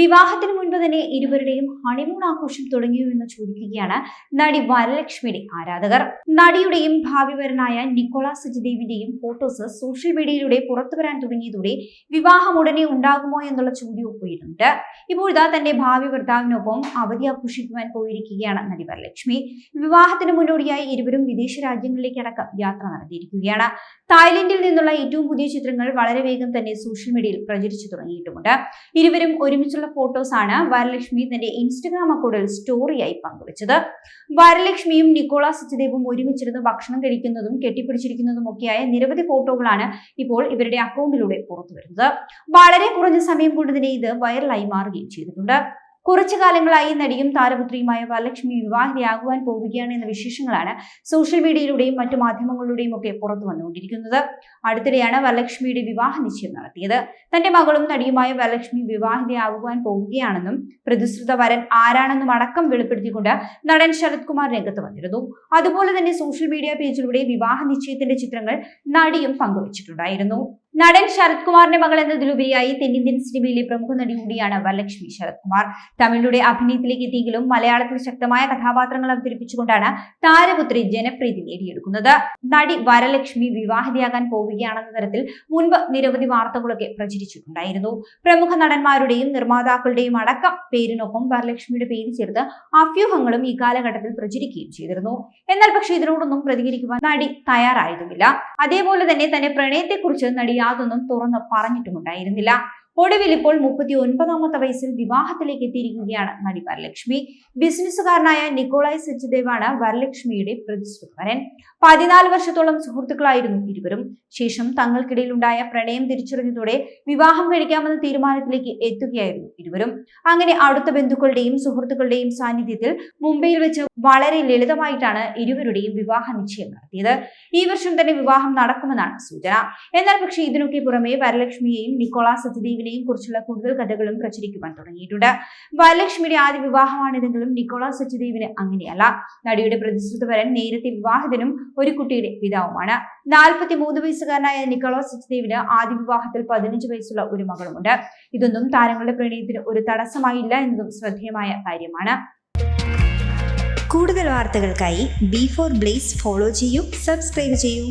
വിവാഹത്തിന് മുൻപ് തന്നെ ഇരുവരുടെയും ഹണിമൂൺ ആഘോഷം തുടങ്ങിയോ എന്ന് ചോദിക്കുകയാണ് നടി വരലക്ഷ്മിയുടെ ആരാധകർ. നടിയുടെയും ഭാവിവരനായ നിക്കോളാസ് സജിദേവിന്റെയും ഫോട്ടോസ് സോഷ്യൽ മീഡിയയിലൂടെ പുറത്തു വരാൻ തുടങ്ങിയതോടെ വിവാഹം ഉടനെ ഉണ്ടാകുമോ എന്നുള്ള ചോദ്യവും ഉയരുന്നുണ്ട്. ഇപ്പോഴിതാ തന്റെ ഭാവി ഭർത്താവിനൊപ്പം അവധി ആഘോഷിക്കുവാൻ പോയിരിക്കുകയാണ് നടി വരലക്ഷ്മി. വിവാഹത്തിന് മുന്നോടിയായി ഇരുവരും വിദേശ രാജ്യങ്ങളിലേക്കടക്കം യാത്ര നടത്തിയിരിക്കുകയാണ്. തായ്ലൻഡിൽ നിന്നുള്ള ഏറ്റവും പുതിയ ചിത്രങ്ങൾ വളരെ വേഗം തന്നെ സോഷ്യൽ മീഡിയയിൽ പ്രചരിച്ചു തുടങ്ങിയിട്ടുമുണ്ട്. ഇരുവരും ഒരുമിച്ചുള്ള ഫോട്ടോസ് ആണ് വരലക്ഷ്മി തന്റെ ഇൻസ്റ്റഗ്രാം അക്കൗണ്ടിൽ സ്റ്റോറിയായി പങ്കുവച്ചത്. വരലക്ഷ്മിയും നിക്കോളാസ് സത്യദേവും ഒരുമിച്ചിരുന്ന് ഭക്ഷണം കഴിക്കുന്നതും കെട്ടിപ്പിടിച്ചിരിക്കുന്നതും ഒക്കെയായ നിരവധി ഫോട്ടോകളാണ് ഇപ്പോൾ ഇവരുടെ അക്കൗണ്ടിലൂടെ പുറത്തു വരുന്നത് വളരെ കുറഞ്ഞ സമയം കൊണ്ട് തന്നെ ഇത് വൈറലായി മാറുകയും ചെയ്തിട്ടുണ്ട്. കുറച്ചു കാലങ്ങളായി നടിയും താരപുത്രിയുമായ വരലക്ഷ്മി വിവാഹിതയാകുവാൻ പോവുകയാണ് എന്ന വിശേഷങ്ങളാണ് സോഷ്യൽ മീഡിയയിലൂടെയും മറ്റു മാധ്യമങ്ങളിലൂടെയും ഒക്കെ പുറത്തു വന്നുകൊണ്ടിരിക്കുന്നത്. അടുത്തിടെയാണ് വരലക്ഷ്മിയുടെ വിവാഹ നിശ്ചയം നടത്തിയത്. തന്റെ മകളും നടിയുമായ വരലക്ഷ്മി വിവാഹിതയാകുവാൻ പോവുകയാണെന്നും പ്രതിശ്രുത വരൻ ആരാണെന്നും അടക്കം വെളിപ്പെടുത്തിക്കൊണ്ട് നടൻ ശരത് കുമാർ രംഗത്ത് വന്നിരുന്നു. അതുപോലെ തന്നെ സോഷ്യൽ മീഡിയ പേജിലൂടെ വിവാഹ നിശ്ചയത്തിന്റെ ചിത്രങ്ങൾ നടിയും പങ്കുവച്ചിട്ടുണ്ടായിരുന്നു. നടൻ ശരത് കുമാറിന്റെ മകൾ എന്നതിലുപരിയായി തെന്നിന്ത്യൻ സിനിമയിലെ പ്രമുഖ നടി കൂടിയാണ് വരലക്ഷ്മി ശരത് കുമാർ തമിഴിലൂടെ അഭിനയത്തിലേക്ക് എത്തിയെങ്കിലും മലയാളത്തിൽ ശക്തമായ കഥാപാത്രങ്ങൾ അവതരിപ്പിച്ചുകൊണ്ടാണ് താരപുത്രി ജനപ്രീതി നേടിയെടുക്കുന്നത്. നടി വരലക്ഷ്മി വിവാഹിതയാകാൻ പോവുകയാണെന്ന തരത്തിൽ മുൻപ് നിരവധി വാർത്തകളൊക്കെ പ്രചരിച്ചിട്ടുണ്ടായിരുന്നു. പ്രമുഖ നടന്മാരുടെയും നിർമ്മാതാക്കളുടെയും അടക്കം പേരിനൊപ്പം വരലക്ഷ്മിയുടെ പേര് ചേർത്ത് അഭ്യൂഹങ്ങളും ഈ കാലഘട്ടത്തിൽ പ്രചരിക്കുകയും ചെയ്തിരുന്നു. എന്നാൽ പക്ഷേ ഇതിനോടൊന്നും പ്രതികരിക്കുവാൻ നടി തയ്യാറായതുമില്ല അതേപോലെ തന്നെ തന്റെ പ്രണയത്തെക്കുറിച്ച് നടി യാതൊന്നും തുറന്നു പറഞ്ഞിട്ടുമുണ്ടായിരുന്നില്ല. ഒടുവിൽ ഇപ്പോൾ മുപ്പത്തി ഒൻപതാമത്തെ വയസ്സിൽ വിവാഹത്തിലേക്ക് എത്തിയിരിക്കുകയാണ് നടി വരലക്ഷ്മി. ബിസിനസ്സുകാരനായ നിക്കോളായ് സച്ചിദേവാണ് വരലക്ഷ്മിയുടെ പ്രതിശ്രുതവരൻ പതിനാല് വർഷത്തോളം സുഹൃത്തുക്കളായിരുന്നു ഇരുവരും. ശേഷം തങ്ങൾക്കിടയിൽ ഉണ്ടായ പ്രണയം തിരിച്ചറിഞ്ഞതോടെ വിവാഹം കഴിക്കാമെന്ന തീരുമാനത്തിലേക്ക് എത്തുകയായിരുന്നു ഇരുവരും. അങ്ങനെ അടുത്ത ബന്ധുക്കളുടെയും സുഹൃത്തുക്കളുടെയും സാന്നിധ്യത്തിൽ മുംബൈയിൽ വെച്ച് വളരെ ലളിതമായിട്ടാണ് ഇരുവരുടെയും വിവാഹ നിശ്ചയം നടത്തിയത്. ഈ വർഷം തന്നെ വിവാഹം നടക്കുമെന്നാണ് സൂചന. എന്നാൽ പക്ഷേ ഇതിനൊക്കെ പുറമെ വരലക്ഷ്മിയെയും നിക്കോളാസ് സത്യദേവിനെയും കുറിച്ചുള്ള കൂടുതൽ കഥകളും പ്രചരിക്കുവാൻ തുടങ്ങിയിട്ടുണ്ട്. വയലക്ഷ്മിയുടെ ആദ്യ വിവാഹമാണിതെങ്കിലും നിക്കോളാസ് സച്ചുദേവിന് അങ്ങനെയല്ല. നടിയുടെ പ്രതിശ്രുത വരൻ നേരത്തെ വിവാഹിതനും ഒരു കുട്ടിയുടെ പിതാവുമാണ്. നാൽപ്പത്തി മൂന്ന് വയസ്സുകാരനായ നിക്കോളാസ് സച്ചുദേവിന് ആദ്യ വിവാഹത്തിൽ പതിനഞ്ച് വയസ്സുള്ള ഒരു മകളുമുണ്ട്. ഇതൊന്നും താരങ്ങളുടെ പ്രണയത്തിന് ഒരു തടസ്സമായില്ല എന്നതും ശ്രദ്ധേയമായ കാര്യമാണ്. കൂടുതൽ വാർത്തകൾക്കായി ബി ഫോർ ബ്ലേസ് ഫോളോ ചെയ്യൂ സബ്സ്ക്രൈബ് ചെയ്യൂ.